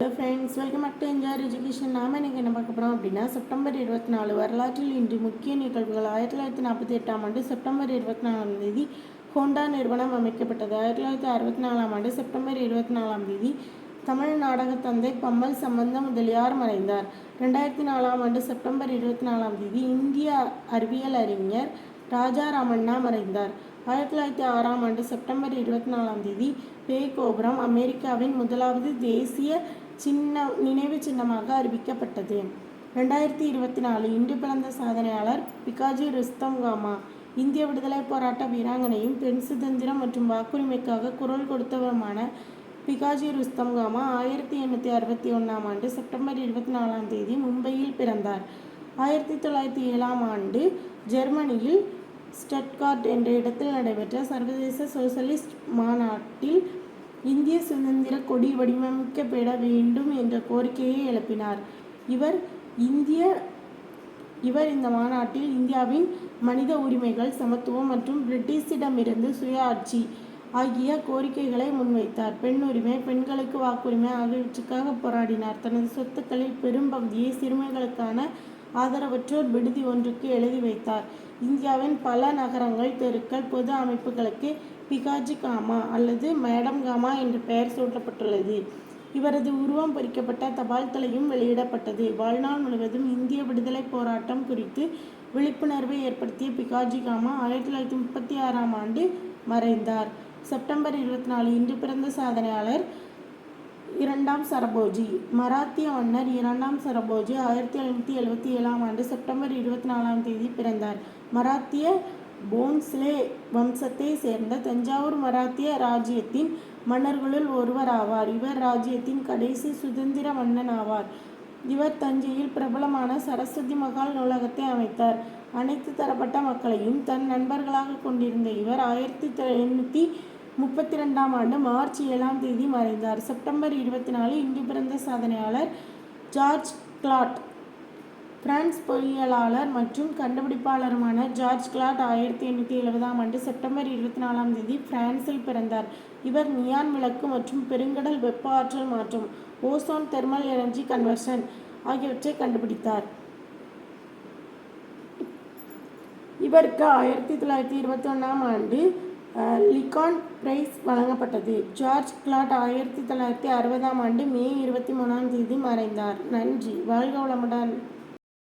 Hello friends welcome back to enjoy education நாம எனக்கு என்ன பார்க்க போகிறோம் அப்படின்னா செப்டம்பர் இருபத்தி நாலு வரலாற்றில் இன்று முக்கிய நிகழ்வுகள். ஆயிரத்தி தொள்ளாயிரத்தி நாற்பத்தி எட்டாம் ஆண்டு செப்டம்பர் இருபத்தி நாலாம் தேதி ஹோண்டா நிறுவனம் அமைக்கப்பட்டது. ஆயிரத்தி தொள்ளாயிரத்தி அறுபத்தி நாலாம் ஆண்டு செப்டம்பர் இருபத்தி நாலாம் தேதி தமிழ் நாடக தந்தை பம்மல் சம்பந்த முதலியார் மறைந்தார். ரெண்டாயிரத்தி நாலாம் ஆண்டு செப்டம்பர் இருபத்தி நாலாம் தேதி இந்திய அறிவியல் அறிஞர் ராஜா ராமண்ணா மறைந்தார். ஆயிரத்தி தொள்ளாயிரத்தி ஆறாம் ஆண்டு செப்டம்பர் இருபத்தி நாலாம் தேதி பேய் கோபுரம் அமெரிக்காவின் முதலாவது தேசிய சின்ன நினைவு சின்னமாக அறிவிக்கப்பட்டது. ரெண்டாயிரத்தி இருபத்தி நாலு இன்று பிறந்த சாதனையாளர் பிகாஜி ரிஸ்தங்காமா இந்திய விடுதலை போராட்ட வீராங்கனையும் பெண் சுதந்திரம் மற்றும் வாக்குரிமைக்காக குரல் கொடுத்தவருமான பிகாஜி ருஸ்தம் காமா ஆயிரத்தி எண்ணூற்றி அறுபத்தி ஒன்றாம் ஆண்டு செப்டம்பர் இருபத்தி நாலாம் தேதி மும்பையில் பிறந்தார். ஆயிரத்தி தொள்ளாயிரத்தி ஏழாம் ஆண்டு ஜெர்மனியில் ஸ்டட்கார்ட் என்ற இடத்தில் நடைபெற்ற சர்வதேச சோசலிஸ்ட் மாநாட்டில் இந்திய சுதந்திர கொடி வடிவமைக்கப்பட வேண்டும் என்ற கோரிக்கையை எழுப்பினார். இவர் இந்திய இவர் இந்த மாநாட்டில் இந்தியாவின் மனித உரிமைகள் சமத்துவம் மற்றும் பிரிட்டிஷிடமிருந்து சுயாட்சி ஆகிய கோரிக்கைகளை முன்வைத்தார். பெண் உரிமை பெண்களுக்கு வாக்குரிமை ஆகியவற்றுக்காக போராடினார். தனது சொத்துக்களில் பெரும் பகுதியை சிறுமிகளுக்கான ஆதரவற்றோர் விடுதி ஒன்றுக்கு எழுதி வைத்தார். இந்தியாவின் பல நகரங்கள் தெருக்கள் பொது அமைப்புகளுக்கு பிகாஜி காமா அல்லது மேடம் காமா என்று பெயர் சூட்டப்பட்டுள்ளது. இவரது உருவம் பொறிக்கப்பட்ட தபால் தலையும் வெளியிடப்பட்டது. வாழ்நாள் முழுவதும் இந்திய விடுதலை போராட்டம் குறித்து விழிப்புணர்வை ஏற்படுத்திய பிகாஜி காமா ஆயிரத்தி தொள்ளாயிரத்தி முப்பத்தி ஆறாம் ஆண்டு மறைந்தார். செப்டம்பர் இருபத்தி நாலு இன்று பிறந்த சாதனையாளர் இரண்டாம் சரபோஜி. மராத்திய மன்னர் இரண்டாம் சரபோஜி ஆயிரத்தி எழுநூற்றி எழுபத்தி ஏழாம் ஆண்டு செப்டம்பர் இருபத்தி நாலாம் தேதி பிறந்தார். மராத்திய போன்ஸ்லே வம்சத்தை சேர்ந்த தஞ்சாவூர் மராத்திய ராஜ்யத்தின் மன்னர்களுள் ஒருவர் ஆவார். இவர் ராஜ்யத்தின் கடைசி சுதந்திர மன்னன் ஆவார். இவர் தஞ்சையில் பிரபலமான சரஸ்வதி மகால் நூலகத்தை அமைத்தார். அனைத்து தரப்பட்ட மக்களையும் தன் நண்பர்களாக கொண்டிருந்த இவர் ஆயிரத்தி எண்ணூற்றி முப்பத்தி ரெண்டாம் ஆண்டு மார்ச் ஏழாம் தேதி மறைந்தார். செப்டம்பர் இருபத்தி நாலு இங்கு பிறந்த சாதனையாளர் ஜார்ஜ் கிளாட். பிரான்ஸ் பொறியியலாளர் மற்றும் கண்டுபிடிப்பாளருமான ஜார்ஜ் கிளாட் ஆயிரத்தி எண்ணூற்றி எழுபதாம் ஆண்டு செப்டம்பர் இருபத்தி நாலாம் தேதி பிரான்சில் பிறந்தார். இவர் நியான் விளக்கு மற்றும் பெருங்கடல் வெப்ப ஆற்றல் மாற்றம் ஓசோன் தெர்மல் எனர்ஜி கன்வர்ஷன் ஆகியவற்றை கண்டுபிடித்தார். இவருக்கு ஆயிரத்தி தொள்ளாயிரத்தி இருபத்தி ஒன்றாம் ஆண்டு லிகான் பிரைஸ் வழங்கப்பட்டது. ஜார்ஜ் கிளாட் ஆயிரத்தி தொள்ளாயிரத்தி அறுபதாம் ஆண்டு மே இருபத்தி மூணாம் தேதி மறைந்தார். நன்றி. வாழ்க வளமுடன்.